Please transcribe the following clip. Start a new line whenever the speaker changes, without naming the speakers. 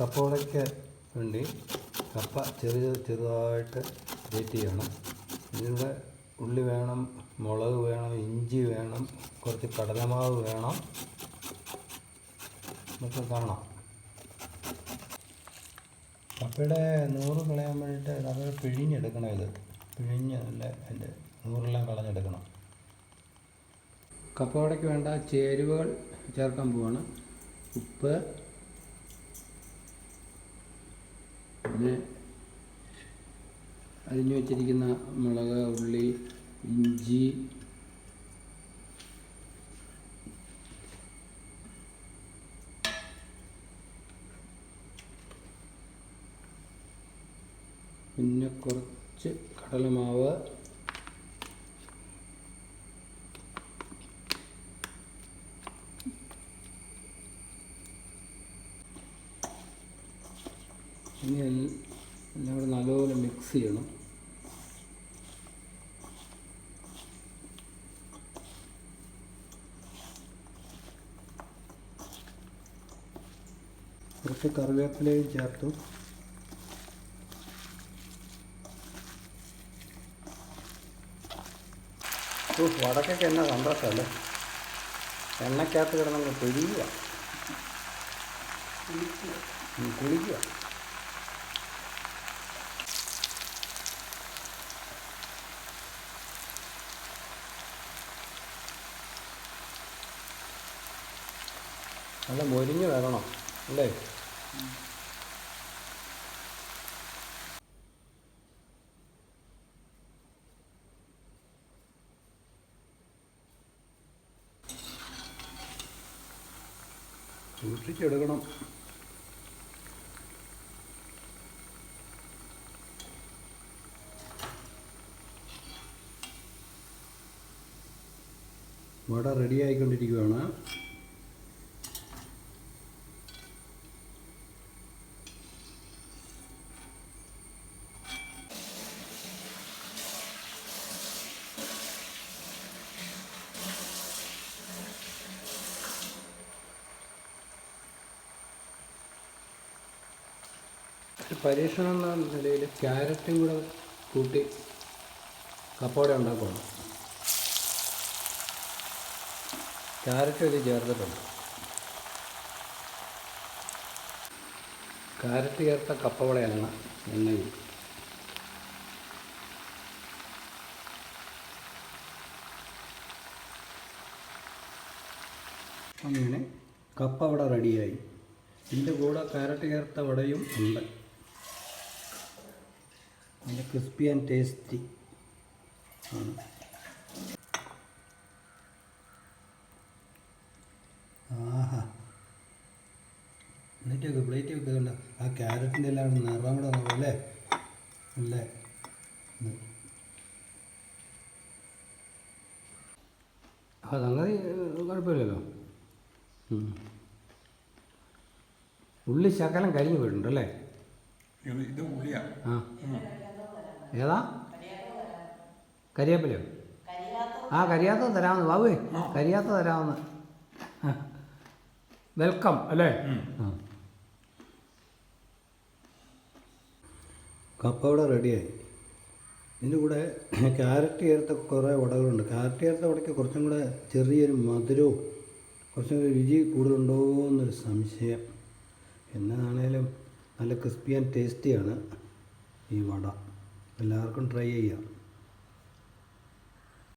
കപ്പവടയ്ക്ക് വേണ്ടി കപ്പ ചെറിയ ചെറുതായിട്ട് ഗ്രേറ്റ് ചെയ്യണം. ഇതിലൂടെ ഉള്ളി വേണം മുളക് വേണം ഇഞ്ചി വേണം കുറച്ച് കടലമാവ് വേണം. എന്നൊക്കെ കാണാം കപ്പയുടെ നൂറ് കളയാൻ വേണ്ടിയിട്ട് നമ്മൾ പിഴിഞ്ഞെടുക്കണം ഇത്. പിഴിഞ്ഞ് നല്ല അതിന്റെ നൂറെല്ലാം കളഞ്ഞെടുക്കണം. കപ്പവടയ്ക്ക് വേണ്ട ചേരുവകൾ ചേർക്കാൻ പോവാണ്. ഉപ്പ് പിന്നെ അരിഞ്ഞു വെച്ചിരിക്കുന്ന മുളക് ഉള്ളി ഇഞ്ചി പിന്നെ കുറച്ച് കടലമാവ്. ഇനി എല്ലാം കൂടെ നല്ലപോലെ മിക്സ് ചെയ്യണം. കുറച്ച് കറിവേപ്പിലയും ചേർത്തു. വടക്കൊക്കെ എന്നാ സന്തോഷമല്ലേ? എണ്ണക്കകത്ത് കിടന്നങ്ങ് പൊരിയുക ഉം, കുളിക്കുക നല്ല മൊരിഞ്ഞ് വരണം അല്ലേ? സൂക്ഷിച്ചെടുക്കണം. വട റെഡി പരീക്ഷണം എന്ന നിലയിൽ ക്യാരറ്റും കൂടെ കൂട്ടി കപ്പോട ഉണ്ടാക്കണം. ക്യാരറ്റ് ഇത് ചേർത്തിട്ടുണ്ട്. ക്യാരറ്റ് ചേർത്ത കപ്പവടയാണ് എണ്ണയിൽ. അങ്ങനെ കപ്പ വട റെഡിയായി. ഇതിന്റെ കൂടെ ക്യാരറ്റ് ചേർത്ത വടയും ഉണ്ട്. നല്ല ക്രിസ്പി ആൻഡ് ടേസ്റ്റി ആണ്. ആഹാ. എന്നിട്ട് വെക്ക് പ്ലേറ്റ് വെക്കുക കണ്ട? ആ ക്യാരറ്റിന്റെ എല്ലാം നിറം കൂടെ വന്നു അല്ലേ? അല്ലേ. ആ സംഗതി കുഴപ്പമില്ലല്ലോ. ഉള്ളി ശകലം കരിഞ്ഞു പോയിട്ടുണ്ടല്ലേ
ഇത് ഇത് ഉള്ളിയാ.
ആ. ഏതാ? കരിയാപ്പലയോ? ആ കരിയാത്ത തരാമെന്ന് ബാബുവേ. കരിയാത്ത തരാമെന്ന്. വെൽക്കം അല്ലേ? ആ. കപ്പ അവിടെ റെഡിയായി. ഇതിന്റെ കൂടെ ക്യാരറ്റ് ചേർത്ത കുറേ വടകളുണ്ട്. ക്യാരറ്റ് ചേർത്ത വടയ്ക്ക് കുറച്ചും കൂടെ ചെറിയൊരു മധുരവും കുറച്ചും കൂടി രുചി കൂടുതലുണ്ടോ എന്നൊരു സംശയം. എന്നാണേലും നല്ല ക്രിസ്പി ആൻഡ് ടേസ്റ്റിയാണ് ഈ വട. എല്ലാവർക്കും ട്രൈ ചെയ്യാം.